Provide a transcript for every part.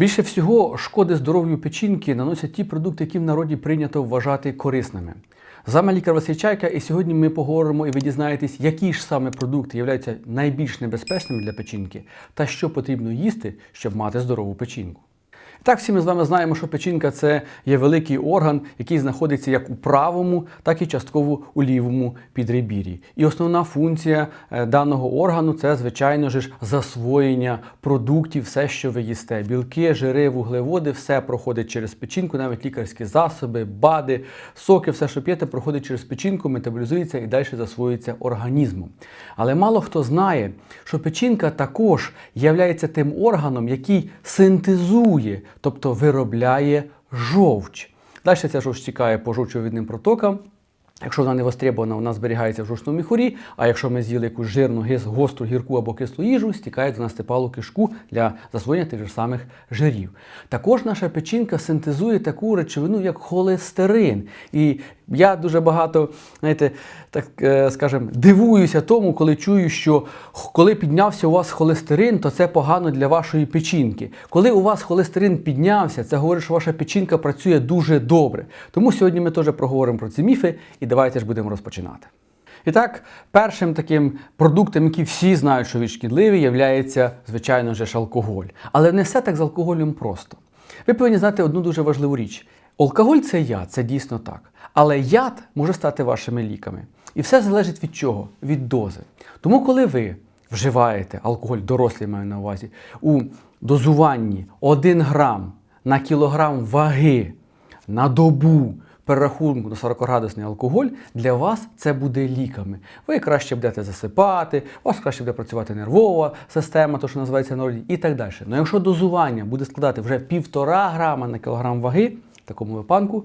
Більше всього шкоди здоров'ю печінки наносять ті продукти, які в народі прийнято вважати корисними. З вами лікар Василь Чайка, і сьогодні ми поговоримо і ви дізнаєтесь, які ж саме продукти являються найбільш небезпечними для печінки та що потрібно їсти, щоб мати здорову печінку. Так, всі ми з вами знаємо, що печінка це є великий орган, який знаходиться як у правому, так і частково у лівому підребір'ї. І основна функція е, даного органу це, звичайно ж, засвоєння продуктів, все, що ви їсте. Білки, жири, вуглеводи, все проходить через печінку, навіть лікарські засоби, БАДи, соки, все, що п'єте, проходить через печінку, метаболізується і далі засвоюється організмом. Але мало хто знає, що печінка також є тим органом, який синтезує тобто виробляє жовч. Далі ця жовч тікає по жовчовідним протокам. Якщо вона не востребована, вона зберігається в жовчному міхурі, а якщо ми з'їли якусь жирну, гостру, гірку або кислу їжу, стікає до нас тепалу кишку для засвоєння тих же самих жирів. Також наша печінка синтезує таку речовину, як холестерин. І я дуже багато, знаєте, так е, скажем, дивуюся тому, коли чую, що коли піднявся у вас холестерин, то це погано для вашої печінки. Коли у вас холестерин піднявся, це говорить, що ваша печінка працює дуже добре. Тому сьогодні ми теж проговоримо про ці міфи і давайте ж будемо розпочинати. І так, першим таким продуктом, який всі знають, що він шкідливий, є, звичайно ж, алкоголь. Але не все так з алкоголем просто. Ви повинні знати одну дуже важливу річ. Алкоголь це яд, це дійсно так. Але яд може стати вашими ліками. І все залежить від чого? Від дози. Тому, коли ви вживаєте алкоголь, дорослий маю на увазі, у дозуванні 1 грам на кілограм ваги на добу перерахунку на 40-градусний алкоголь, для вас це буде ліками. Ви краще будете засипати, у вас краще буде працювати нервова система, то що називається народі, і так далі. Ну якщо дозування буде складати вже 1,5 грама на кілограм ваги, такому випадку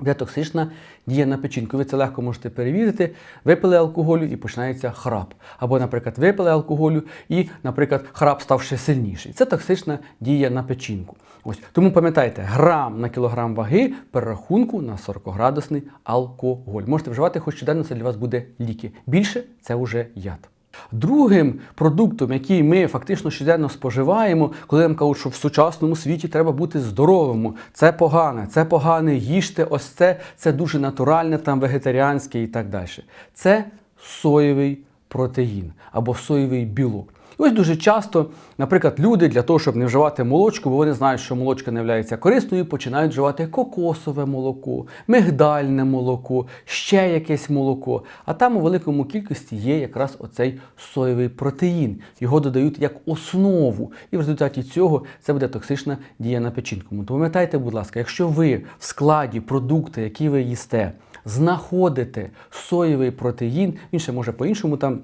буде токсична дія на печінку. Ви це легко можете перевірити. Випили алкоголю і починається храп. Або, наприклад, випили алкоголю і, наприклад, храп став ще сильніший. Це токсична дія на печінку. Ось тому пам'ятайте, грам на кілограм ваги перерахунку на 40-градусний алкоголь. Можете вживати хоч щоденно, це для вас буде ліки. Більше це вже яд. Другим продуктом, який ми фактично щоденно споживаємо, коли нам кажуть, що в сучасному світі треба бути здоровим, це погане, це погане, їжте, ось це, це дуже натуральне, там вегетаріанське і так далі. Це соєвий протеїн або соєвий білок. Ось дуже часто, наприклад, люди для того, щоб не вживати молочку, бо вони знають, що молочка не є корисною, починають вживати кокосове молоко, мигдальне молоко, ще якесь молоко. А там у великому кількості є якраз оцей соєвий протеїн. Його додають як основу. І в результаті цього це буде токсична дія на печінку. Тому пам'ятайте, будь ласка, якщо ви в складі продукти, які ви їсте, знаходите соєвий протеїн, він ще може по-іншому там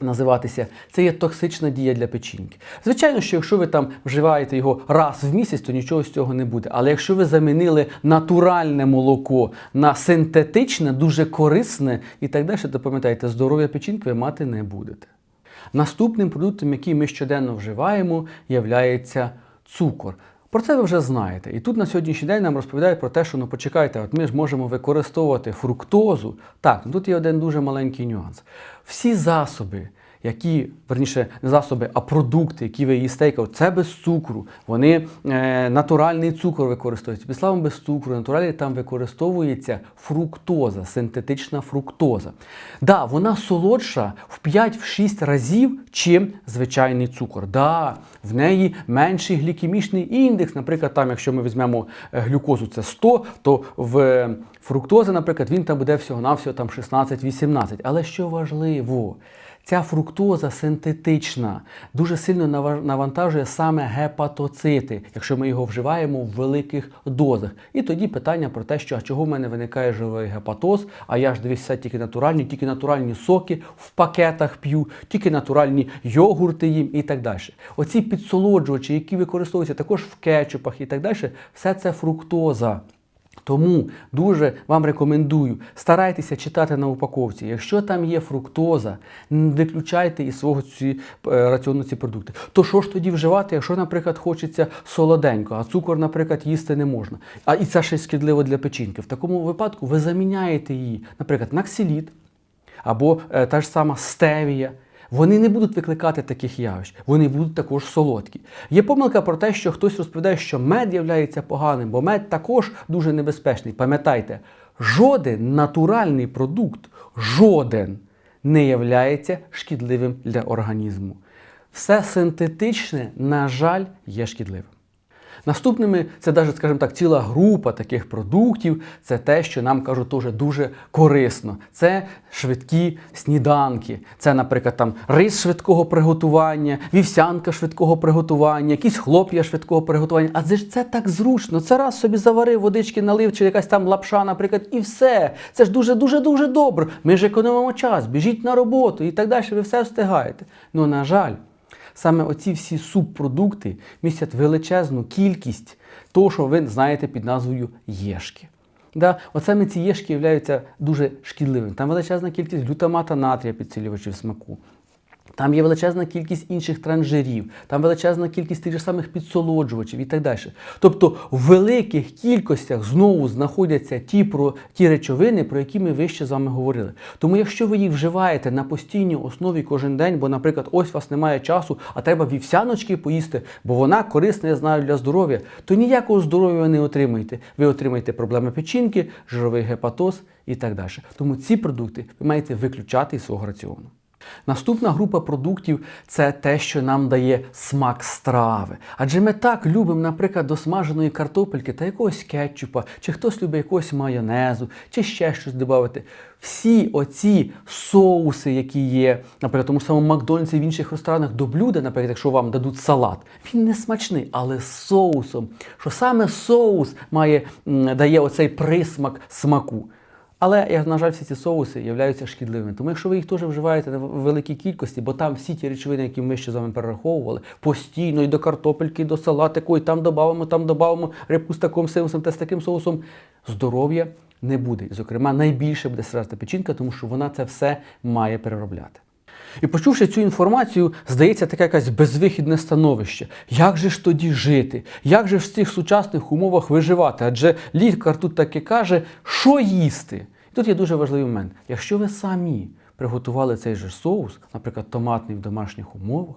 називатися, це є токсична дія для печінки. Звичайно, що якщо ви там вживаєте його раз в місяць, то нічого з цього не буде. Але якщо ви замінили натуральне молоко на синтетичне, дуже корисне і так далі, то пам'ятайте, здоров'я печінки ви мати не будете. Наступним продуктом, який ми щоденно вживаємо, є цукор. Про це ви вже знаєте. І тут на сьогоднішній день нам розповідають про те, що ну почекайте, от ми ж можемо використовувати фруктозу. Так, тут є один дуже маленький нюанс. Всі засоби, які, верніше, не засоби, а продукти, які ви їсте, це без цукру. Вони е, натуральний цукор використовуються. Підславом без цукру, натуральний там використовується фруктоза, синтетична фруктоза. Да, вона солодша в 5-6 разів, чим звичайний цукор. Да, в неї менший глікемічний індекс. Наприклад, там, якщо ми візьмемо е, глюкозу, це 100, то в фруктозі, наприклад, він там буде всього-навсього 16-18. Але що важливо? Ця фруктоза синтетична дуже сильно навантажує саме гепатоцити, якщо ми його вживаємо в великих дозах. І тоді питання про те, що а чого в мене виникає живий гепатоз, а я ж дивіться тільки натуральні, тільки натуральні соки в пакетах п'ю, тільки натуральні йогурти їм і так далі. Оці підсолоджувачі, які використовуються також в кетчупах і так далі, все це фруктоза. Тому дуже вам рекомендую, старайтеся читати на упаковці. Якщо там є фруктоза, не виключайте із свого ці, е, раціону ці продукти. То що ж тоді вживати, якщо, наприклад, хочеться солоденько, а цукор, наприклад, їсти не можна. А і це ще шкідливо для печінки. В такому випадку ви заміняєте її, наприклад, на ксиліт або е, та ж сама стевія. Вони не будуть викликати таких явищ, вони будуть також солодкі. Є помилка про те, що хтось розповідає, що мед є поганим, бо мед також дуже небезпечний. Пам'ятайте, жоден натуральний продукт, жоден не являється шкідливим для організму. Все синтетичне, на жаль, є шкідливим. Наступними це навіть, скажімо так, ціла група таких продуктів. Це те, що нам кажуть, теж дуже корисно. Це швидкі сніданки. Це, наприклад, там рис швидкого приготування, вівсянка швидкого приготування, якісь хлоп'я швидкого приготування. Адже ж це так зручно. Це раз собі заварив, водички налив, чи якась там лапша, наприклад, і все. Це ж дуже дуже дуже добре. Ми ж економимо час, біжіть на роботу і так далі. Ви все встигаєте. Ну, на жаль. Саме оці всі субпродукти містять величезну кількість того, що ви знаєте під назвою єшки. Да? От саме ці єшки являються дуже шкідливими. Там величезна кількість глютамата натрія підсилювачів смаку. Там є величезна кількість інших транжирів, там величезна кількість тих же самих підсолоджувачів і так далі. Тобто в великих кількостях знову знаходяться ті про ті речовини, про які ми вище з вами говорили. Тому, якщо ви їх вживаєте на постійній основі кожен день, бо, наприклад, ось у вас немає часу, а треба вівсяночки поїсти, бо вона корисна, я знаю, для здоров'я, то ніякого здоров'я ви не отримаєте. Ви отримаєте проблеми печінки, жировий гепатоз і так далі. Тому ці продукти ви маєте виключати із свого раціону. Наступна група продуктів це те, що нам дає смак страви. Адже ми так любимо, наприклад, до смаженої картопельки та якогось кетчупа, чи хтось любить якогось майонезу, чи ще щось додати. Всі оці соуси, які є, наприклад, тому самому Макдональдсі в інших ресторанах до блюда, наприклад, якщо вам дадуть салат, він не смачний, але з соусом. Що саме соус має, дає оцей присмак смаку. Але, на жаль, всі ці соуси являються шкідливими. Тому якщо ви їх теж вживаєте в великій кількості, бо там всі ті речовини, які ми ще з вами перераховували, постійно і до картопельки, і до салатику, і там додамо, там додамо рибку з таким соусом та з таким соусом, здоров'я не буде. Зокрема, найбільше буде страждати печінка, тому що вона це все має переробляти. І почувши цю інформацію, здається таке якесь безвихідне становище. Як же ж тоді жити? Як же ж в цих сучасних умовах виживати? Адже лікар тут таки каже, що їсти. Тут є дуже важливий момент. Якщо ви самі приготували цей же соус, наприклад, томатний в домашніх умовах,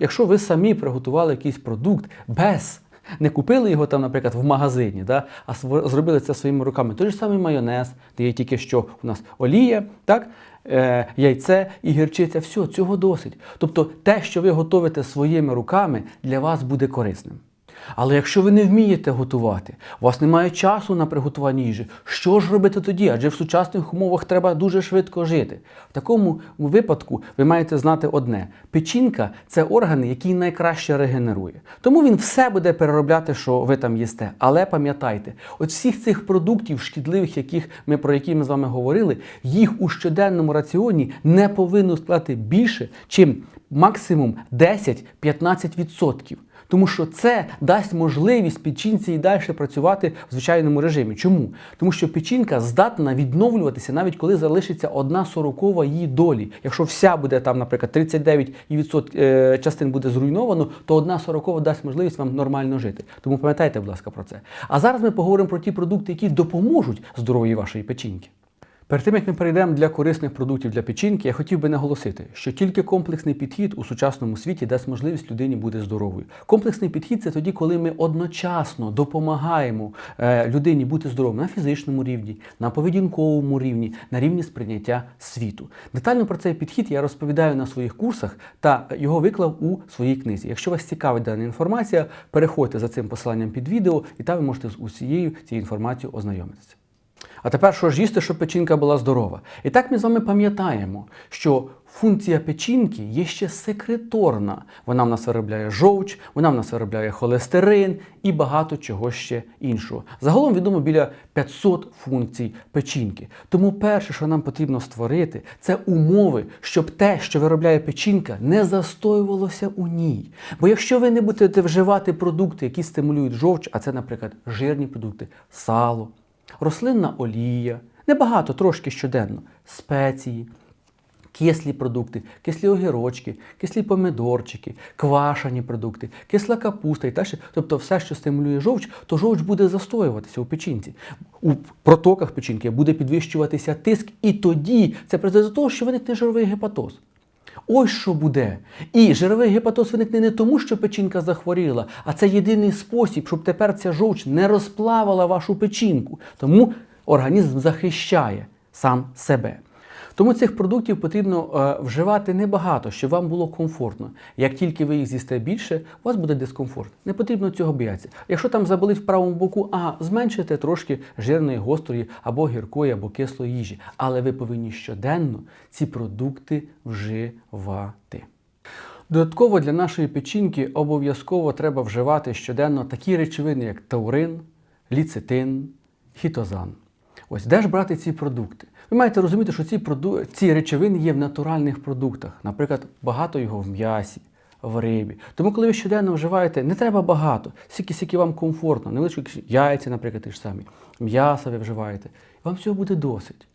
якщо ви самі приготували якийсь продукт без не купили його там, наприклад, в магазині, да, а зробили це своїми руками. Той же самий майонез, де є тільки що у нас олія, так, е, яйце і гірчиця. Все, цього досить. Тобто те, що ви готуєте своїми руками, для вас буде корисним. Але якщо ви не вмієте готувати, у вас немає часу на приготування їжі, що ж робити тоді? Адже в сучасних умовах треба дуже швидко жити. В такому випадку ви маєте знати одне: печінка це орган, який найкраще регенерує. Тому він все буде переробляти, що ви там їсте. Але пам'ятайте, от всіх цих продуктів шкідливих, яких ми про які ми з вами говорили, їх у щоденному раціоні не повинно складати більше, чим максимум 10-15%. Тому що це дасть можливість печінці і далі працювати в звичайному режимі. Чому? Тому що печінка здатна відновлюватися навіть коли залишиться одна сорокова її долі. Якщо вся буде там, наприклад, 39 її відсот, е, частин буде зруйновано, то одна сорокова дасть можливість вам нормально жити. Тому пам'ятайте, будь ласка, про це. А зараз ми поговоримо про ті продукти, які допоможуть здоров'ю вашої печінки. Перед тим як ми перейдемо для корисних продуктів для печінки, я хотів би наголосити, що тільки комплексний підхід у сучасному світі дасть можливість людині бути здоровою. Комплексний підхід це тоді, коли ми одночасно допомагаємо е, людині бути здоровою на фізичному рівні, на поведінковому рівні, на рівні сприйняття світу. Детально про цей підхід я розповідаю на своїх курсах та його виклав у своїй книзі. Якщо вас цікавить дана інформація, переходьте за цим посиланням під відео, і там ви можете з усією цією інформацією ознайомитися. А тепер що ж їсти, щоб печінка була здорова? І так ми з вами пам'ятаємо, що функція печінки є ще секреторна. Вона в нас виробляє жовч, вона в нас виробляє холестерин і багато чого ще іншого. Загалом відомо біля 500 функцій печінки. Тому перше, що нам потрібно створити, це умови, щоб те, що виробляє печінка, не застоювалося у ній. Бо якщо ви не будете вживати продукти, які стимулюють жовч, а це, наприклад, жирні продукти, сало, рослинна олія, небагато, трошки щоденно, спеції, кислі продукти, кислі огірочки, кислі помидорчики, квашені продукти, кисла капуста і ще. Тобто все, що стимулює жовч, то жовч буде застоюватися у печінці. У протоках печінки буде підвищуватися тиск, і тоді це призведе до того, що виникне жировий гепатоз. Ось що буде. І жировий гепатоз виникне не тому, що печінка захворіла, а це єдиний спосіб, щоб тепер ця жовч не розплавила вашу печінку. Тому організм захищає сам себе. Тому цих продуктів потрібно е, вживати небагато, щоб вам було комфортно. Як тільки ви їх з'їсте більше, у вас буде дискомфорт. Не потрібно цього боятися. Якщо там заболить в правому боку, а зменшите трошки жирної, гострої або гіркої, або кислої їжі. Але ви повинні щоденно ці продукти вживати. Додатково для нашої печінки обов'язково треба вживати щоденно такі речовини, як таурин, ліцитин, хітозан. Ось де ж брати ці продукти? Ви маєте розуміти, що ці, проду... ці речовини є в натуральних продуктах. Наприклад, багато його в м'ясі, в рибі. Тому, коли ви щоденно вживаєте, не треба багато, скільки скільки вам комфортно, невеличкі яйця, наприклад, ті ж самі, м'ясо ви вживаєте. Вам цього буде досить.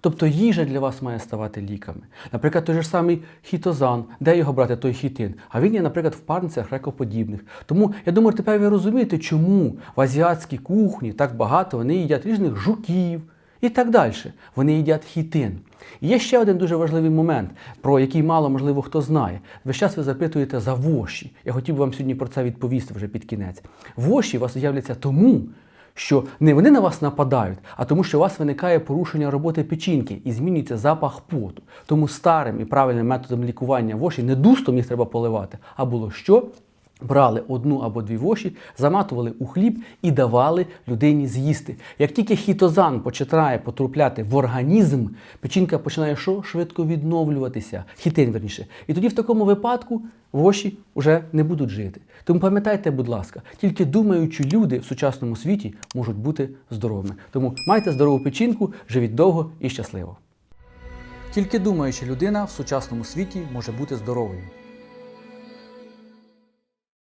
Тобто їжа для вас має ставати ліками. Наприклад, той же самий хітозан, де його брати, той хітин. А він є, наприклад, в парницях рекоподібних. Тому я думаю, тепер ви розумієте, чому в азіатській кухні так багато вони їдять різних жуків і так далі. Вони їдять хітин. І є ще один дуже важливий момент, про який мало можливо хто знає. Весь час ви запитуєте за воші. Я хотів би вам сьогодні про це відповісти вже під кінець. Воші у вас з'являться тому, що не вони на вас нападають, а тому, що у вас виникає порушення роботи печінки і змінюється запах поту. Тому старим і правильним методом лікування воші не дустом їх треба поливати, а було що? Брали одну або дві воші, заматували у хліб і давали людині з'їсти. Як тільки хітозан починає потрапляти в організм, печінка починає що? швидко відновлюватися, хітин верніше. І тоді в такому випадку воші вже не будуть жити. Тому пам'ятайте, будь ласка, тільки думаючі люди в сучасному світі можуть бути здоровими. Тому майте здорову печінку, живіть довго і щасливо. Тільки думаюча людина в сучасному світі може бути здоровою.